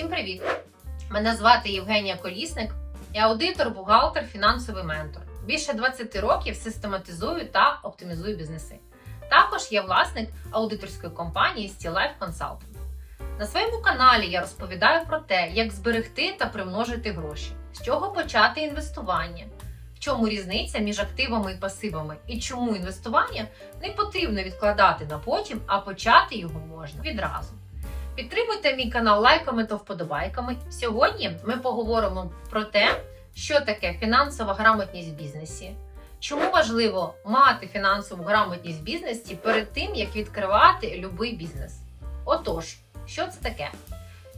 Всім привіт! Мене звати Євгенія Колісник, я аудитор, бухгалтер, фінансовий ментор. Більше 20 років систематизую та оптимізую бізнеси. Також я власник аудиторської компанії Steel Life Consulting. На своєму каналі я розповідаю про те, як зберегти та примножити гроші, з чого почати інвестування, в чому різниця між активами і пасивами, і чому інвестування не потрібно відкладати на потім, а почати його можна відразу. Підтримуйте мій канал лайками та вподобайками. Сьогодні ми поговоримо про те, що таке фінансова грамотність в бізнесі. Чому важливо мати фінансову грамотність в бізнесі перед тим, як відкривати будь-який бізнес? Отож, що це таке?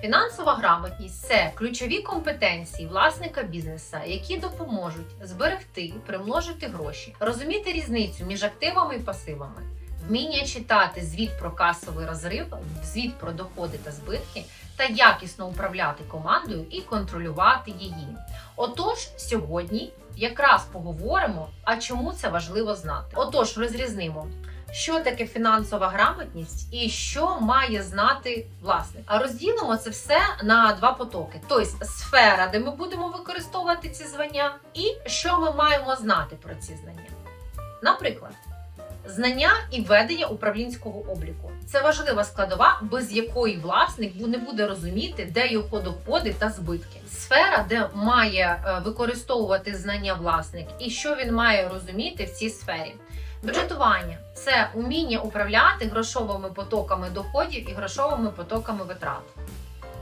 Фінансова грамотність це ключові компетенції власника бізнеса, які допоможуть зберегти, примножити гроші, розуміти різницю між активами і пасивами, вміння читати звіт про касовий розрив, звіт про доходи та збитки, та якісно управляти командою і контролювати її. Отож, сьогодні якраз поговоримо, а чому це важливо знати. Отож, розрізнимо. Що таке фінансова грамотність і що має знати власник? А розділимо це все на два потоки: тобто сфера, де ми будемо використовувати ці звання, і що ми маємо знати про ці знання. Наприклад, знання і ведення управлінського обліку це важлива складова, без якої власник не буде розуміти, де його доходи та збитки. Сфера, де має е, використовувати знання власник, і що він має розуміти в цій сфері. Бюджетування це уміння управляти грошовими потоками доходів і грошовими потоками витрат.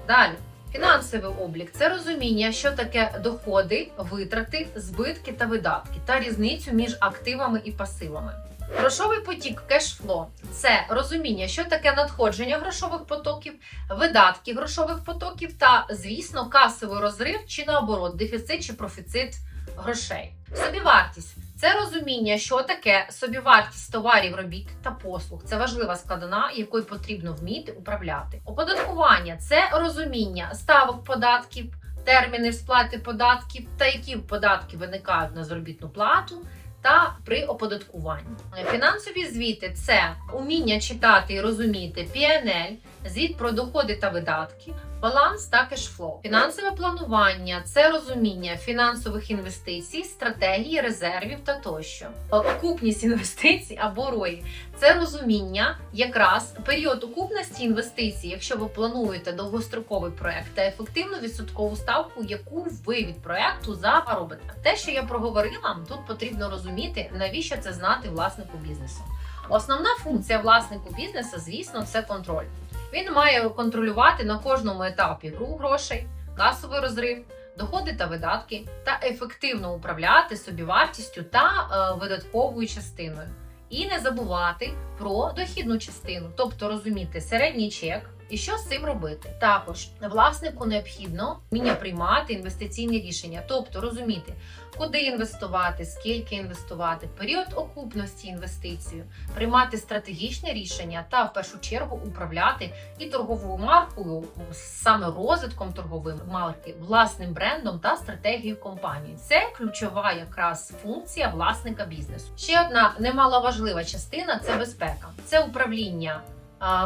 Далі. Фінансовий облік це розуміння, що таке доходи, витрати, збитки та видатки, та різницю між активами і пасивами. Грошовий потік кешфло це розуміння, що таке надходження грошових потоків, видатки грошових потоків та, звісно, касовий розрив чи наоборот, дефіцит чи профіцит грошей. Собівартість це розуміння, що таке собівартість товарів, робіт та послуг. Це важлива складова, якою потрібно вміти управляти. Оподаткування це розуміння ставок податків, термінів сплати податків та які податки виникають на заробітну плату. Та при оподаткуванні. Фінансові звіти це уміння читати і розуміти PNL, звіт про доходи та видатки, баланс та кешфлоу. Фінансове планування це розуміння фінансових інвестицій, стратегії, резервів та тощо. Окупність інвестицій або рої це розуміння якраз період окупності інвестицій, якщо ви плануєте довгостроковий проект та ефективну відсоткову ставку, яку ви від проекту заробите. Те, що я проговорила, тут потрібно розуміти, навіщо це знати власнику бізнесу. Основна функція власнику бізнесу, звісно, це контроль. Він має контролювати на кожному етапі гру грошей, касовий розрив, доходи та видатки, та ефективно управляти собівартістю та е, видатковою частиною. І не забувати про дохідну частину, тобто розуміти середній чек і що з цим робити. Також власнику необхідно вміння приймати інвестиційні рішення, тобто розуміти, куди інвестувати, скільки інвестувати, період окупності інвестицію, приймати стратегічне рішення та в першу чергу управляти і торговою маркою, саме розвитком торгової марки, власним брендом та стратегією компанії. Це ключова якраз функція власника бізнесу. Ще одна немаловажлива частина це безпека, це управління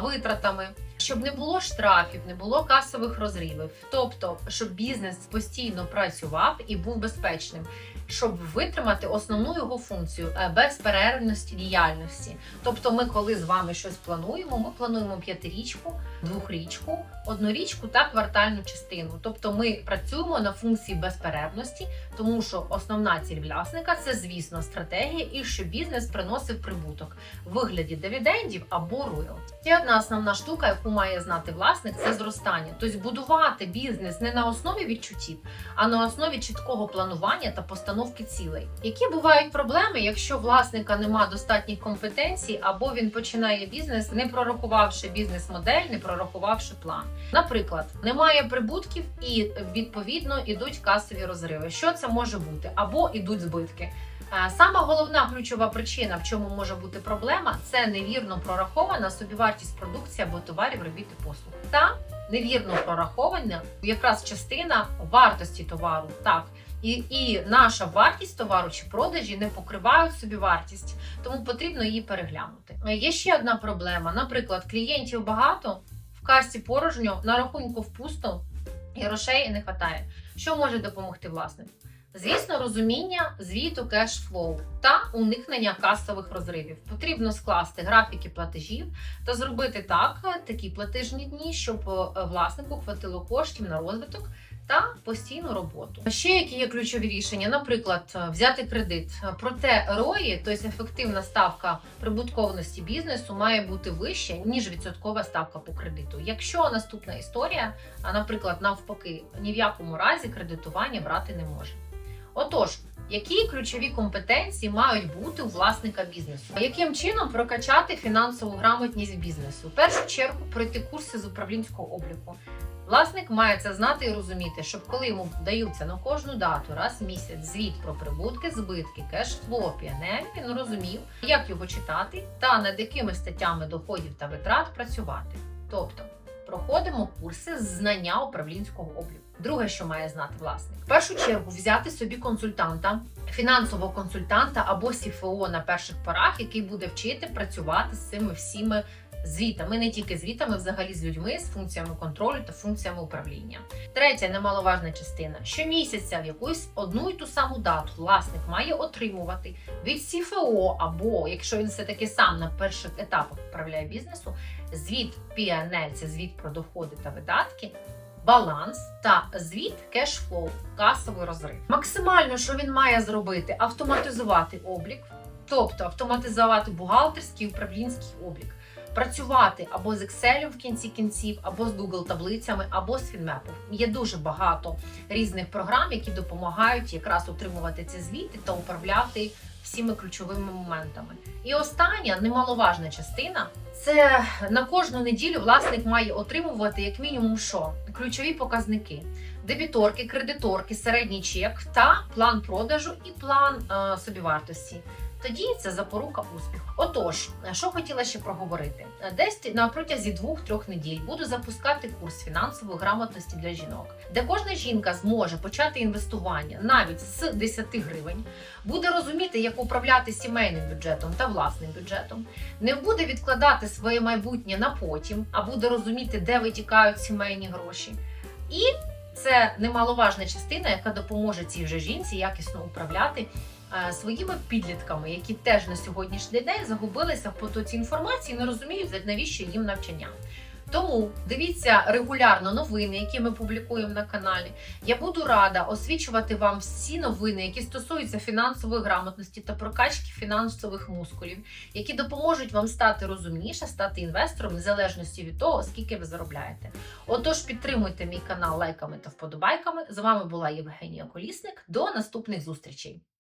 витратами. Щоб не було штрафів, не було касових розривів, тобто, щоб бізнес постійно працював і був безпечним, щоб витримати основну його функцію е, безперервності діяльності. Тобто, ми, коли з вами щось плануємо, ми плануємо п'ятирічку, двохрічку, однорічку та квартальну частину. Тобто, ми працюємо на функції безперервності, тому що основна ціль власника це, звісно, стратегія, і щоб бізнес приносив прибуток в вигляді дивідендів або роялті. Ще одна основна штука, яку має знати власник, це зростання. Тобто будувати бізнес не на основі відчуттів, а на основі чіткого планування та постановки цілей. Які бувають проблеми, якщо власника нема достатніх компетенцій, або він починає бізнес, не прорахувавши бізнес-модель, не прорахувавши план. Наприклад, немає прибутків і відповідно ідуть касові розриви. Що це може бути? Або ідуть збитки. Сама головна ключова причина, в чому може бути проблема, це невірно прорахована собівартість продукції або товарів, робіт і послуг. Та невірно прорахована якраз частина вартості товару. Так. І, і наша вартість товару чи продажі не покривають собі вартість, тому потрібно її переглянути. Є ще одна проблема: наприклад, клієнтів багато, в касі порожньо, на рахунку впусто, і грошей не вистачає. Що може допомогти власнику? Звісно, розуміння звіту кешфлоу та уникнення касових розривів. Потрібно скласти графіки платежів та зробити так е, такі платежні дні, щоб е, власнику хватило коштів на розвиток та постійну роботу. Ще які є ключові рішення, наприклад, е, взяти кредит. Проте ROI, тобто ефективна ставка прибутковості бізнесу, має бути вища ніж відсоткова ставка по кредиту. Якщо наступна історія, а наприклад, навпаки, ні в якому разі кредитування брати не може. Отож, які ключові компетенції мають бути у власника бізнесу? Яким чином прокачати фінансову грамотність бізнесу? В першу чергу пройти курси з управлінського обліку. Власник має це знати і розуміти, щоб коли йому даються на кожну дату, раз в місяць звіт про прибутки, збитки, кешфло, PNL, він розумів, як його читати та над якими статтями доходів та витрат працювати. Тобто проходимо курси з знання управлінського обліку. Друге, що має знати власник, в першу чергу взяти собі консультанта, фінансового консультанта або CFO на перших порах, який буде вчити працювати з цими всіми звітами, не тільки звітами, взагалі з людьми, з функціями контролю та функціями управління. Третя немаловажна частина: щомісяця в якусь одну і ту саму дату власник має отримувати від CFO, або якщо він все таки сам на перших етапах управляє бізнесу, звіт P&L – це звіт про доходи та видатки. Баланс та звіт кешфлоу, касовий розрив. Максимально, що він має зробити, автоматизувати облік, тобто автоматизувати бухгалтерський управлінський облік, працювати або з Excel в кінці кінців, або з Google таблицями, або з Фінмепом. Є дуже багато різних програм, які допомагають якраз отримувати ці звіти та управляти всіми ключовими моментами. І остання немаловажна частина це на кожну неділю власник має отримувати як мінімум що ключові показники. Дебіторки, кредиторки, середній чек та план продажу і план е, собівартості. Тоді це запорука успіху. Отож, що хотіла ще проговорити, десь на протязі двох-трьох неділь буду запускати курс фінансової грамотності для жінок, де кожна жінка зможе почати інвестування навіть з 10 гривень, буде розуміти, як управляти сімейним бюджетом та власним бюджетом, не буде відкладати своє майбутнє на потім, а буде розуміти, де витікають сімейні гроші. І це немаловажна частина, яка допоможе цій вже жінці якісно управляти е, своїми підлітками, які теж на сьогоднішній день загубилися в потоці інформації, не розуміють, навіщо їм навчання. Тому дивіться регулярно новини, які ми публікуємо на каналі. Я буду рада освічувати вам всі новини, які стосуються фінансової грамотності та прокачки фінансових мускулів, які допоможуть вам стати розумніше, стати інвестором в залежності від того, скільки ви заробляєте. Отож, підтримуйте мій канал лайками та вподобайками. З вами була Євгенія Колісник. До наступних зустрічей!